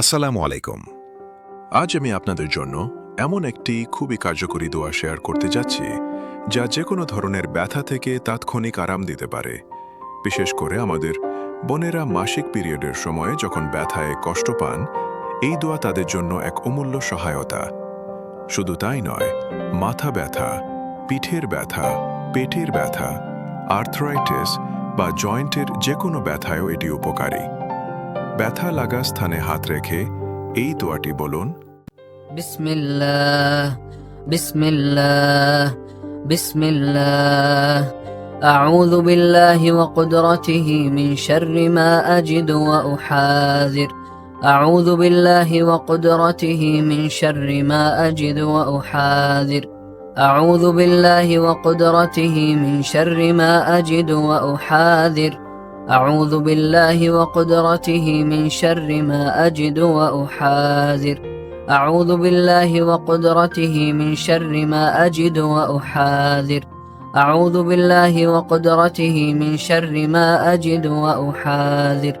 আসসালামু আলাইকুম। আজ আমি আপনাদের জন্য এমন একটি খুবই কার্যকরী দোয়া শেয়ার করতে যাচ্ছি, যা যে কোনো ধরনের ব্যথা থেকে তাৎক্ষণিক আরাম দিতে পারে। বিশেষ করে আমাদের বোনেরা মাসিক পিরিয়ডের সময়ে যখন ব্যথায় কষ্ট পান, এই দোয়া তাদের জন্য এক অমূল্য সহায়তা। শুধু তাই নয়, মাথা ব্যথা, পিঠের ব্যথা, পেটের ব্যথা, আর্থ্রাইটিস বা জয়েন্টের যে কোনো ব্যথায়ও এটি উপকারী। ব্যথা লাগা স্থানে হাত রেখে এই দোয়াটি বলুন بسم الله بسم الله بسم الله أعوذ بالله وقدرته من شر ما أجد وأحاذر أعوذ بالله وقدرته من شر ما أجد وأحاذر أعوذ بالله وقدرته من شر ما أجد وأحاذر أعوذ بالله وقدرته من شر ما أجد وأحاذر أعوذ بالله وقدرته من شر ما أجد وأحاذر أعوذ بالله وقدرته من شر ما أجد وأحاذر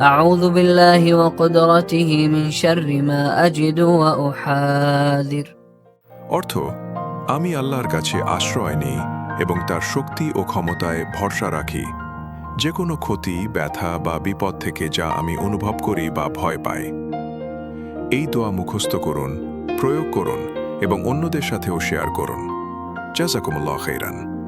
أعوذ بالله وقدرته من شر ما أجد وأحاذر অর্থ আমি আল্লাহর কাছে আশ্রয় নিই এবং তার শক্তি ও ক্ষমতায় ভরসা রাখি যে কোনো ক্ষতি, ব্যথা বা বিপদ থেকে যা আমি অনুভব করি বা ভয় পাই। এই দোয়া মুখস্থ করুন, প্রয়োগ করুন এবং অন্যদের সাথেও শেয়ার করুন। জাজাকুমুল্লাহ খৈরান